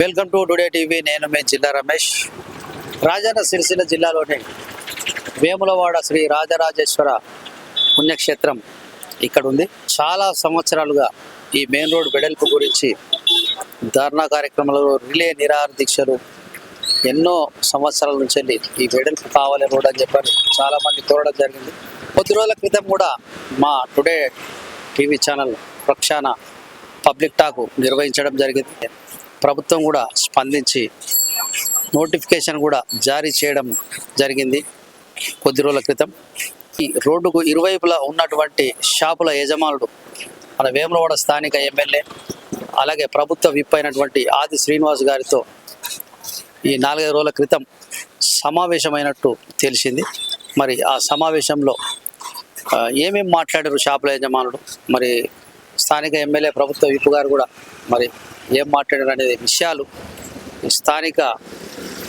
Welcome to today TV. నేను మీ జిల్లా రమేష్. రాజన్న సిరిసిల్ల జిల్లాలోని వేములవాడ శ్రీ రాజరాజేశ్వర పుణ్యక్షేత్రం ఇక్కడ ఉంది చాలా సంవత్సరాలుగా ఈ మెయిన్ రోడ్ వెడల్పు గురించి ధర్నా కార్యక్రమాలు రిలే నిరాహార దీక్షలు ఎన్నో సంవత్సరాల నుంచి వెళ్ళి ఈ వెడల్పు కావాలి రోడ్ అని చెప్పారు చాలా మంది కోరడం జరిగింది. కొద్ది రోజుల క్రితం కూడా మా టుడే టీవీ ఛానల్ ప్రక్షాన పబ్లిక్ టాక్ నిర్వహించడం జరిగింది. ప్రభుత్వం కూడా స్పందించి నోటిఫికేషన్ కూడా జారీ చేయడం జరిగింది కొద్ది రోజుల క్రితం. ఈ రోడ్డుకు ఇరువైపులా ఉన్నటువంటి షాపుల యజమానుడు మన వేములవాడ స్థానిక ఎమ్మెల్యే అలాగే ప్రభుత్వ విప్ అయినటువంటి ఆది శ్రీనివాస్ గారితో ఈ నాలుగైదు రోజుల క్రితం సమావేశమైనట్టు తెలిసింది. మరి ఆ సమావేశంలో ఏమేమి మాట్లాడారు షాపుల యజమానుడు? మరి స్థానిక ఎమ్మెల్యే ప్రభుత్వ విప్ గారు కూడా మరి ఏం మాట్లాడారు అనేది విషయాలు స్థానిక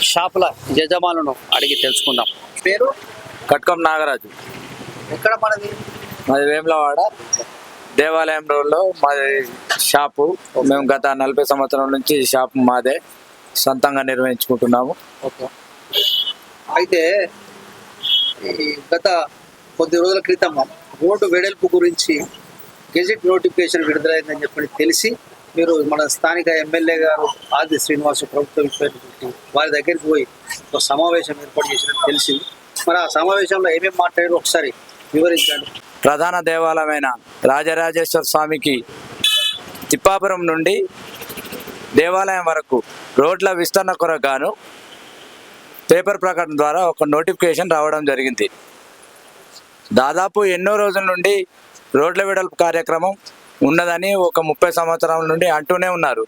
షాపుల యజమానులను అడిగి తెలుసుకుందాం. పేరు? కట్కం నాగరాజు. ఎక్కడ మనది? మాది వేములవాడ. దేవాలయం రోడ్లో మాది షాపు. మేము గత నలభై సంవత్సరాల నుంచి షాపు మాదే సొంతంగా నిర్వహించుకుంటున్నాము. ఓకే. అయితే ఈ గత కొద్ది రోజుల క్రితం రోడ్డు వెడల్పు గురించి గెజెట్ నోటిఫికేషన్ విడుదలైందని చెప్పి తెలిసి మీరు మన స్థానిక ఎమ్మెల్యే గారు ఆది శ్రీనివాస్ ప్రభుత్వం ఇచ్చినటువంటి వారి దగ్గరికి పోయి ఒక సమావేశం ఏర్పాటు చేసినట్టు తెలిసింది. మరి ఆ సమావేశంలో ఏమేమి మాట్లాడారు ఒకసారి వివరించండి. ప్రధాన దేవాలయమైన రాజరాజేశ్వర స్వామికి తిప్పాపురం నుండి దేవాలయం వరకు రోడ్ల విస్తరణ కొరకు గాను పేపర్ ప్రకటన ద్వారా ఒక నోటిఫికేషన్ రావడం జరిగింది. దాదాపు ఎన్నో రోజుల నుండి రోడ్ల వెడల్పు కార్యక్రమం ఉన్నదని ఒక ముప్పై సంవత్సరాల నుండి అంటూనే ఉన్నారు.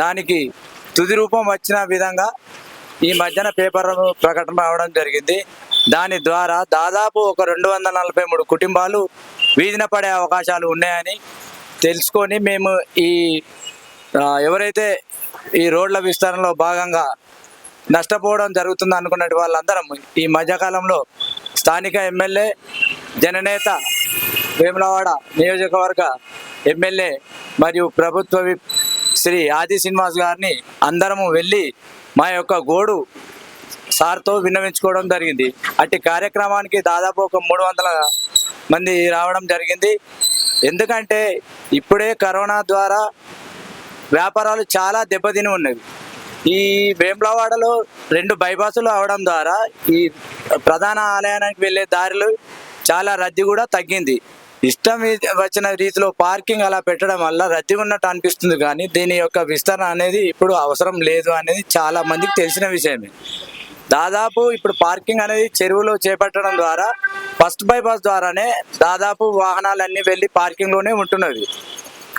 దానికి తుది రూపం వచ్చిన విధంగా ఈ మధ్యన పేపర్ ప్రకటన రావడం జరిగింది. దాని ద్వారా దాదాపు ఒక రెండు వందల నలభై మూడు కుటుంబాలు వీధిన పడే అవకాశాలు ఉన్నాయని తెలుసుకొని మేము ఈ ఎవరైతే ఈ రోడ్ల విస్తరణలో భాగంగా నష్టపోవడం జరుగుతుంది అనుకున్నట్టు వాళ్ళందరం ఈ మధ్యకాలంలో స్థానిక ఎమ్మెల్యే జననేత వేములవాడ నియోజకవర్గ ఎమ్మెల్యే మరియు ప్రభుత్వ శ్రీ ఆది శ్రీనివాస్ గారిని అందరము వెళ్ళి మా యొక్క గోడు సార్తో విన్నవించుకోవడం జరిగింది. అట్టి కార్యక్రమానికి దాదాపు ఒక మూడు వందల మంది రావడం జరిగింది. ఎందుకంటే ఇప్పుడే కరోనా ద్వారా వ్యాపారాలు చాలా దెబ్బతిని ఉన్నవి. ఈ వేములవాడలో రెండు బైపాసులు అవడం ద్వారా ఈ ప్రధాన ఆలయానికి వెళ్ళే దారిలో చాలా రద్దీ కూడా తగ్గింది. ఇష్టం వచ్చిన రీతిలో పార్కింగ్ అలా పెట్టడం వల్ల రద్దీ ఉన్నట్టు అనిపిస్తుంది కానీ దీని యొక్క విస్తరణ అనేది ఇప్పుడు అవసరం లేదు అనేది చాలా మందికి తెలిసిన విషయమే. దాదాపు ఇప్పుడు పార్కింగ్ అనేది చెరువులో చేపట్టడం ద్వారా ఫస్ట్ బైపాస్ ద్వారానే దాదాపు వాహనాలన్నీ వెళ్ళి పార్కింగ్లోనే ఉంటున్నవి.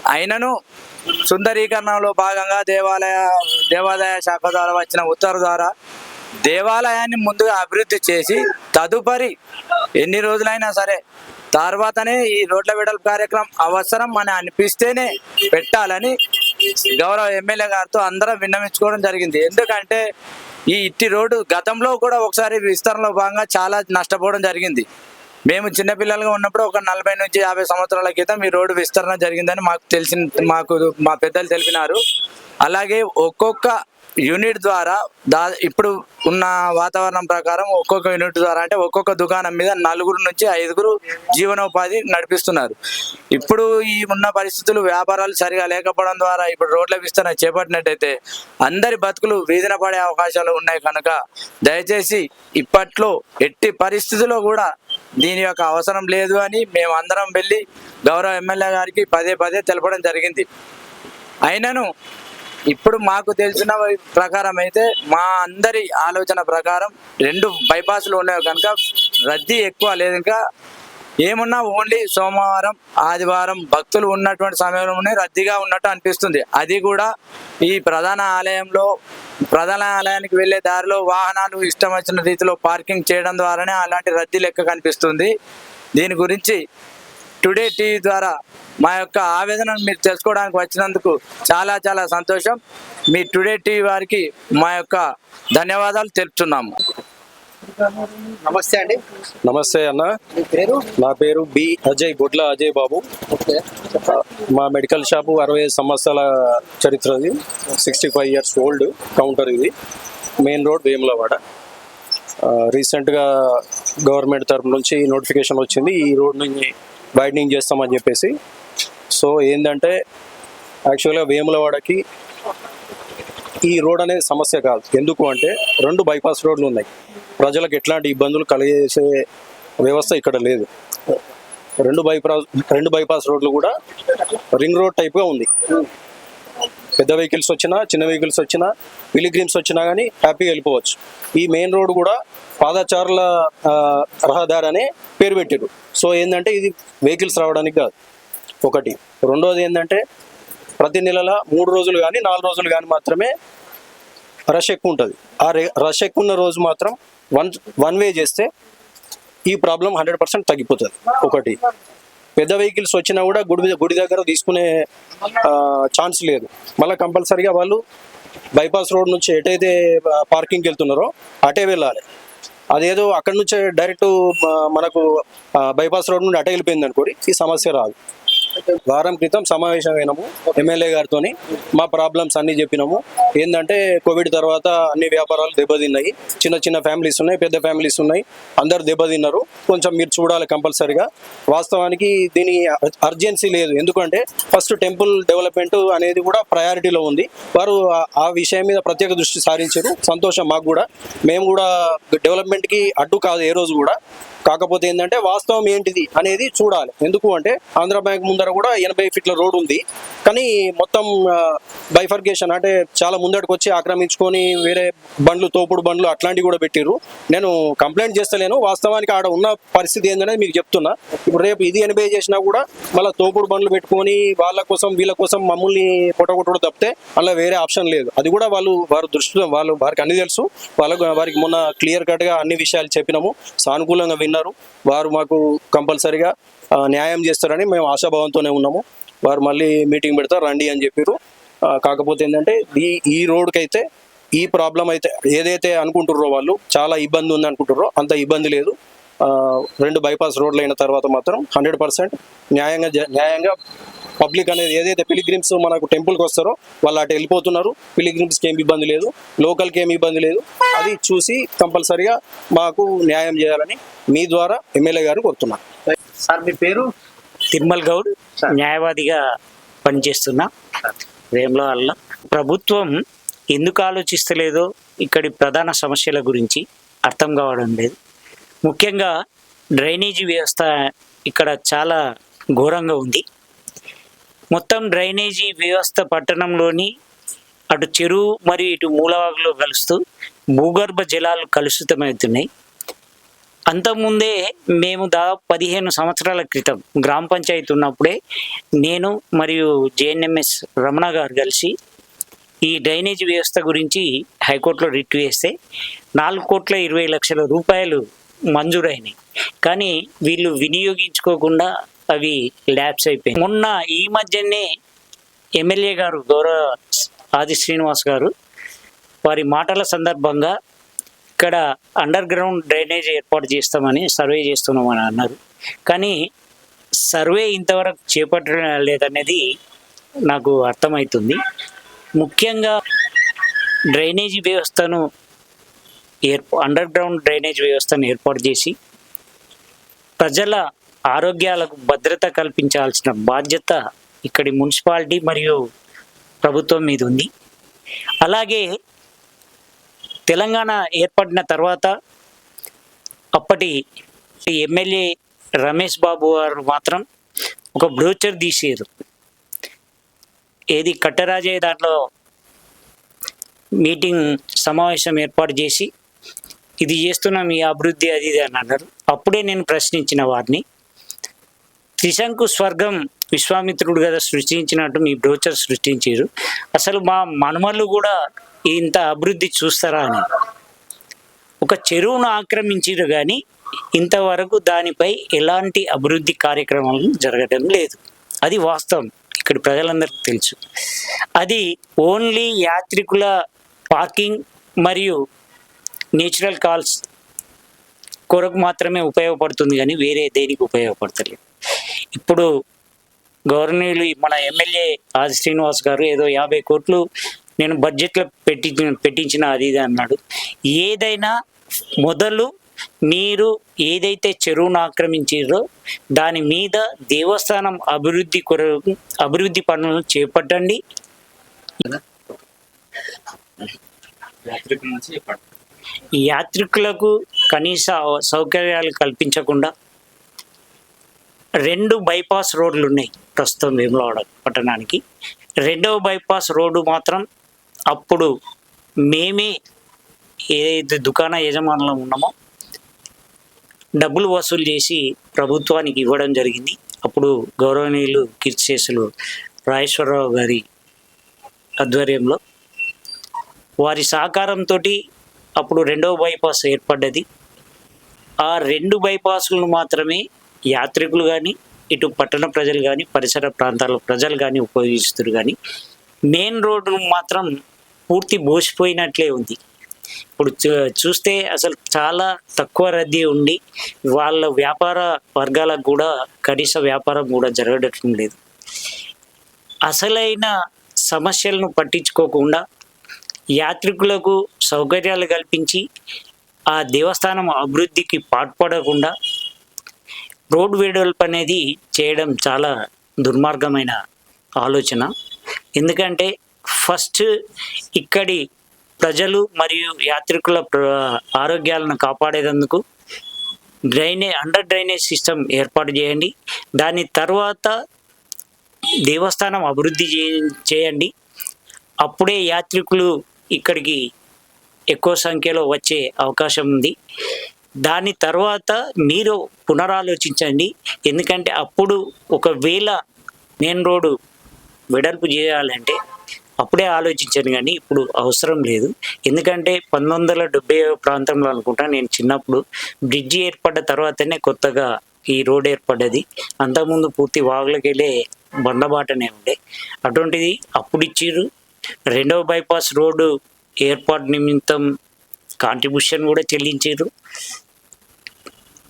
అయినను సుందరీకరణలో భాగంగా దేవాలయ దేవాదాయ శాఖ ద్వారా వచ్చిన ఉత్తర్వు ద్వారా దేవాలయాన్ని ముందుగా అభివృద్ధి చేసి తదుపరి ఎన్ని రోజులైనా సరే తర్వాతనే ఈ రోడ్ల వెడల్పు కార్యక్రమం అవసరం అని అనిపిస్తేనే పెట్టాలని గౌరవ ఎమ్మెల్యే గారితో అందరం విన్నవించుకోవడం జరిగింది. ఎందుకంటే ఈ ఇట్టి రోడ్డు గతంలో కూడా ఒకసారి విస్తరణలో భాగంగా చాలా నష్టపోవడం జరిగింది. మేము చిన్నపిల్లలుగా ఉన్నప్పుడు ఒక నలభై నుంచి యాభై సంవత్సరాల క్రితం ఈ రోడ్డు విస్తరణ జరిగిందని మాకు తెలిసిన మాకు మా పెద్దలు తెలిపినారు. అలాగే ఒక్కొక్క యూనిట్ ద్వారా దా ఇప్పుడు ఉన్న వాతావరణం ప్రకారం ఒక్కొక్క యూనిట్ ద్వారా అంటే ఒక్కొక్క దుకాణం మీద నలుగురు నుంచి ఐదుగురు జీవనోపాధి నడిపిస్తున్నారు. ఇప్పుడు ఈ ఉన్న పరిస్థితులు వ్యాపారాలు సరిగా లేకపోవడం ద్వారా ఇప్పుడు రోడ్ల విస్తరణ చేపట్టినట్టయితే అందరి బతుకులు వీధిన పడే అవకాశాలు ఉన్నాయి కనుక దయచేసి ఇప్పట్లో ఎట్టి పరిస్థితుల్లో కూడా దీని యొక్క అవసరం లేదు అని మేము అందరం వెళ్ళి గౌరవ ఎమ్మెల్యే గారికి పదే పదే తెలపడం జరిగింది. అయినను ఇప్పుడు మాకు తెలిసిన ప్రకారం అయితే మా అందరి ఆలోచన ప్రకారం రెండు బైపాస్లు ఉన్నాయి కనుక రద్దీ ఎక్కువ లేదు ఇంకా. ఏమున్నా ఓన్లీ సోమవారం ఆదివారం భక్తులు ఉన్నటువంటి సమయంలోనే రద్దీగా ఉన్నట్టు అనిపిస్తుంది. అది కూడా ఈ ప్రధాన ఆలయంలో ప్రధాన ఆలయానికి వెళ్ళే దారిలో వాహనాలు ఇష్టం వచ్చిన రీతిలో పార్కింగ్ చేయడం ద్వారానే అలాంటి రద్దీ లెక్క కనిపిస్తుంది. దీని గురించి టుడే టీవీ ద్వారా మా యొక్క ఆవేదనను మీరు తెలుసుకోవడానికి వచ్చినందుకు చాలా చాలా సంతోషం. మీ టుడే టీవీ వారికి మా యొక్క ధన్యవాదాలు తెలుపుతున్నాము. నమస్తే అండి. నమస్తే అన్న. మీ పేరు? నా పేరు బి అజయ్ బొడ్ల అజయ్ బాబు. మా మెడికల్ షాపు అరవై ఐదు సంవత్సరాల చరిత్రది sixty five years old counter ఇది. Main road Vemulawada. రీసెంట్గా గవర్నమెంట్ తరపు నుంచి నోటిఫికేషన్ వచ్చింది. ఈ రోడ్ నుంచి వైడనింగ్ చేస్తామని చెప్పేసి. సో ఏంటంటే యాక్చువల్గా వేములవాడకి ఈ రోడ్ అనేది సమస్య కాదు. ఎందుకు అంటే రెండు బైపాస్ రోడ్లు ఉన్నాయి. ప్రజలకు ఎట్లాంటి ఇబ్బందులు కలిగేసే వ్యవస్థ ఇక్కడ లేదు. రెండు బైపాస్ రెండు బైపాస్ రోడ్లు కూడా రింగ్ రోడ్ టైప్గా ఉంది. పెద్ద వెహికల్స్ వచ్చినా చిన్న వెహికల్స్ వచ్చినా విలిగ్రీమ్స్ వచ్చినా కానీ హ్యాపీగా వెళ్ళిపోవచ్చు. ఈ మెయిన్ రోడ్ కూడా పాదచారుల రహదారి అనే పేరు పెట్టారు సో ఏంటంటే ఇది వెహికల్స్ రావడానికి కాదు. ఒకటి. రెండోది ఏంటంటే ప్రతి నెలల మూడు రోజులు కానీ నాలుగు రోజులు కానీ మాత్రమే రష్ ఎక్కువ ఉంటుంది. ఆ రే- రష్ ఎక్కువ ఉన్న రోజు మాత్రం వన్ వన్ వే చేస్తే ఈ ప్రాబ్లం హండ్రెడ్ పర్సెంట్ తగ్గిపోతుంది. ఒకటి. పెద్ద వెహికల్స్ వచ్చినా కూడా గుడి గుడి దగ్గర తీసుకునే ఛాన్స్ లేదు. మళ్ళీ కంపల్సరీగా వాళ్ళు బైపాస్ రోడ్ నుంచి ఎటైతే పార్కింగ్కి వెళ్తున్నారో అటే వెళ్ళాలి. అదేదో అక్కడ నుంచే డైరెక్ట్ మనకు బైపాస్ రోడ్ నుండి అటే వెళ్ళిపోయింది అనుకోండి ఈ సమస్య రాదు. వారం క్రితం సమావేశం అయినాము. ఎమ్మెల్యే గారితో మా ప్రాబ్లమ్స్ అన్ని చెప్పినాము. ఏంటంటే కోవిడ్ తర్వాత అన్ని వ్యాపారాలు దెబ్బతిన్నాయి. చిన్న చిన్న ఫ్యామిలీస్ ఉన్నాయి పెద్ద ఫ్యామిలీస్ ఉన్నాయి. అందరు దెబ్బతిన్నారు. కొంచెం మీరు చూడాలి కంపల్సరిగా. వాస్తవానికి దీని అర్జెన్సీ లేదు. ఎందుకంటే ఫస్ట్ టెంపుల్ డెవలప్మెంట్ అనేది కూడా ప్రయారిటీలో ఉంది. వారు ఆ- ఆ విషయం మీద ప్రత్యేక దృష్టి సారించారు. సంతోషం మాకు కూడా. మేము కూడా డెవలప్మెంట్కి అడ్డు కాదు ఏ రోజు కూడా. కాకపోతే ఏంటంటే వాస్తవం ఏంటిది అనేది చూడాలి. ఎందుకు అంటే ఆంధ్ర బ్యాంక్ ముందర కూడా ఎనభై ఫీట్ల రోడ్ ఉంది. కానీ మొత్తం బైఫర్గేషన్ అంటే చాలా ముందడికి వచ్చి ఆక్రమించుకొని వేరే బండ్లు తోపుడు బండ్లు అట్లాంటివి కూడా పెట్టిర్రు. నేను కంప్లైంట్ చేస్తలేను. వాస్తవానికి ఆడ ఉన్న పరిస్థితి ఏంటనేది మీకు చెప్తున్నా. ఇప్పుడు రేపు ఇది ఎనభై చేసినా కూడా మళ్ళీ తోపుడు బండ్లు పెట్టుకొని వాళ్ళ కోసం వీళ్ళ కోసం మమ్మల్ని పొట్టగొట్టడం తప్పితే అలా వేరే ఆప్షన్ లేదు. అది కూడా వాళ్ళు వారు దృష్టిలో వాళ్ళు వారికి అన్ని తెలుసు. వాళ్ళకు వారికి మొన్న క్లియర్ కట్గా అన్ని విషయాలు చెప్పినాము. సానుకూలంగా విన్నారు వారు మాకు కంపల్సరిగా న్యాయం చేస్తారని మేము ఆశాభావంతోనే ఉన్నాము. వారు మళ్ళీ మీటింగ్ పెడతారు రండి అని చెప్పారు కాకపోతే ఏంటంటే ఈ ఈ రోడ్కి అయితే ఈ ప్రాబ్లం అయితే ఏదైతే అనుకుంటుర్రో వాళ్ళు చాలా ఇబ్బంది ఉంది అనుకుంటుర్రో అంత ఇబ్బంది లేదు. రెండు బైపాస్ రోడ్లు అయిన తర్వాత మాత్రం హండ్రెడ్ పర్సెంట్ న్యాయంగా న్యాయంగా పబ్లిక్ అనేది ఏదైతే పిలిగ్రిమ్స్ మనకు టెంపుల్కి వస్తారో వాళ్ళు అటు వెళ్ళిపోతున్నారు. పిలిగ్రిమ్స్కి ఏమి ఇబ్బంది లేదు. లోకల్కి ఏమి ఇబ్బంది లేదు. అది చూసి కంపల్సరిగా మాకు న్యాయం చేయాలని మీ ద్వారా ఎమ్మెల్యే గారు కోరుతున్నాను సార్ మీ పేరు? తిమ్మల్ గౌడ్ న్యాయవాదిగా పనిచేస్తున్నా. వేములవాడలో ప్రభుత్వం ఎందుకు ఆలోచిస్తలేదో ఇక్కడి ప్రధాన సమస్యల గురించి అర్థం కావడం లేదు. ముఖ్యంగా డ్రైనేజీ వ్యవస్థ ఇక్కడ చాలా ఘోరంగా ఉంది. మొత్తం డ్రైనేజీ వ్యవస్థ పట్టణంలోని అటు చెరువు మరియు ఇటు మూలవాగులో కలుస్తూ భూగర్భ జలాలు కలుషితమవుతున్నాయి. అంతకుముందే మేము దాదాపు పదిహేను సంవత్సరాల క్రితం గ్రామ పంచాయతీ ఉన్నప్పుడే నేను మరియు జేఎన్ఎంఎస్ రమణ గారు కలిసి ఈ డ్రైనేజ్ వ్యవస్థ గురించి హైకోర్టులో రిట్ వేస్తే నాలుగు కోట్ల ఇరవై లక్షల రూపాయలు మంజూరైనాయి. కానీ వీళ్ళు వినియోగించుకోకుండా అవి ల్యాబ్స్ అయిపోయాయి మొన్న ఈ మధ్యనే ఎమ్మెల్యే గారు గౌరవ ఆది శ్రీనివాస్ గారు వారి మాటల సందర్భంగా ఇక్కడ అండర్ గ్రౌండ్ డ్రైనేజ్ ఏర్పాటు చేస్తామని సర్వే చేస్తున్నామని అన్నారు. కానీ సర్వే ఇంతవరకు చేపట్టడం లేదనేది నాకు అర్థమవుతుంది. ముఖ్యంగా డ్రైనేజీ వ్యవస్థను ఏర్ప అండర్ గ్రౌండ్ డ్రైనేజ్ వ్యవస్థను ఏర్పాటు చేసి ప్రజల ఆరోగ్యాలకు భద్రత కల్పించాల్సిన బాధ్యత ఇక్కడి మున్సిపాలిటీ మరియు ప్రభుత్వం మీద ఉంది. అలాగే తెలంగాణ ఏర్పడిన తర్వాత అప్పటి ఎమ్మెల్యే రమేష్ బాబు గారు మాత్రం ఒక బ్రోచర్ తీసారు ఏది కట్టరాజయ్య దాంట్లో మీటింగ్ సమావేశం ఏర్పాటు చేసి ఇది చేస్తున్నాం ఈ అభివృద్ధి అది ఇది అని అన్నారు. అప్పుడే నేను ప్రశ్నించిన వారిని త్రిశంకు స్వర్గం విశ్వామిత్రుడు కదా సృష్టించినట్టు మీ బ్రోచర్ సృష్టించారు. అసలు మా మనుమలు కూడా ఇంత అభివృద్ధి చూస్తారా అని. ఒక చెరువును ఆక్రమించారు కానీ ఇంతవరకు దానిపై ఎలాంటి అభివృద్ధి కార్యక్రమాలు జరగడం లేదు. అది వాస్తవం. ఇక్కడ ప్రజలందరికీ తెలుసు. అది ఓన్లీ యాత్రికుల పార్కింగ్ మరియు నేచురల్ కాల్స్ కొరకు మాత్రమే ఉపయోగపడుతుంది కానీ వేరే దేనికి ఉపయోగపడతలేదు. ఇప్పుడు గవర్నర్లు మన ఎమ్మెల్యే ఆది శ్రీనివాస్ గారు ఏదో యాభై కోట్లు నేను బడ్జెట్లో పెట్టి పెట్టించిన అది ఇది అన్నాడు. ఏదైనా మొదలు మీరు ఏదైతే చెరువును ఆక్రమించారో దాని మీద దేవస్థానం అభివృద్ధి కొరకు అభివృద్ధి పనులను చేపట్టండి. యాత్రికులకు కనీస సౌకర్యాలు కల్పించకుండా రెండు బైపాస్ రోడ్లు ఉన్నాయి ప్రస్తుతం వేములవాడ పట్టణానికి. రెండవ బైపాస్ రోడ్డు మాత్రం అప్పుడు మేమే ఏదైతే దుకాణ యజమానులం ఉన్నామో డబ్బులు వసూలు చేసి ప్రభుత్వానికి ఇవ్వడం జరిగింది. అప్పుడు గౌరవనీయులు కీర్తిశేషులు రాజేశ్వరరావు గారి ఆధ్వర్యంలో వారి సహకారంతో అప్పుడు రెండవ బైపాస్ ఏర్పడ్డది. ఆ రెండు బైపాసులను మాత్రమే యాత్రికులు కానీ ఇటు పట్టణ ప్రజలు కానీ పరిసర ప్రాంతాల ప్రజలు కానీ ఉపయోగిస్తారు కానీ మెయిన్ రోడ్డు మాత్రం పూర్తి బోసిపోయినట్లే ఉంది. ఇప్పుడు చూ- చూస్తే అసలు చాలా తక్కువ రద్దీ ఉండి వాళ్ళ వ్యాపార వర్గాలకు కూడా కనీస వ్యాపారం కూడా జరగడం లేదు. అసలైన సమస్యలను పట్టించుకోకుండా యాత్రికులకు సౌకర్యాలు కల్పించి ఆ దేవస్థానం అభివృద్ధికి పాటుపడకుండా రోడ్ వెడల్పు అనేది చేయడం చాలా దుర్మార్గమైన ఆలోచన. ఎందుకంటే ఫస్ట్ ఇక్కడి ప్రజలు మరియు యాత్రికుల ఆరోగ్యాలను కాపాడేందుకు డ్రైనే అండర్ డ్రైనేజ్ సిస్టమ్ ఏర్పాటు చేయండి. దాని తర్వాత దేవస్థానం అభివృద్ధి చేయండి. అప్పుడే యాత్రికులు ఇక్కడికి ఎక్కువ సంఖ్యలో వచ్చే అవకాశం ఉంది. దాని తర్వాత మీరు పునరాలోచించండి. ఎందుకంటే అప్పుడు ఒకవేళ మెయిన్ రోడ్డు వెడల్పు చేయాలంటే అప్పుడే ఆలోచించాను కానీ ఇప్పుడు అవసరం లేదు. ఎందుకంటే పంతొమ్మిది వందల డెబ్బై ప్రాంతంలో అనుకుంటా నేను చిన్నప్పుడు బ్రిడ్జి ఏర్పడ్డ తర్వాతనే కొత్తగా ఈ రోడ్ ఏర్పడ్డది. అంతకుముందు పూర్తి వాగులకెళ్ళే బండబాటనే ఉండే. అటువంటిది అప్పుడు ఇచ్చిర్రు. రెండవ బైపాస్ రోడ్డు ఏర్పాటు నిమిత్తం కాంట్రిబ్యూషన్ కూడా చెల్లించారు.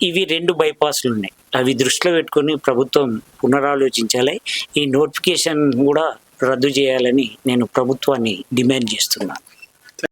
ఇవి రెండు బైపాస్లు ఉన్నాయి. అవి దృష్టిలో పెట్టుకొని ప్రభుత్వం పునరాలోచించాలి. ఈ నోటిఫికేషన్ కూడా రద్దు చేయాలని నేను ప్రభుత్వాన్ని డిమాండ్ చేస్తున్నాను.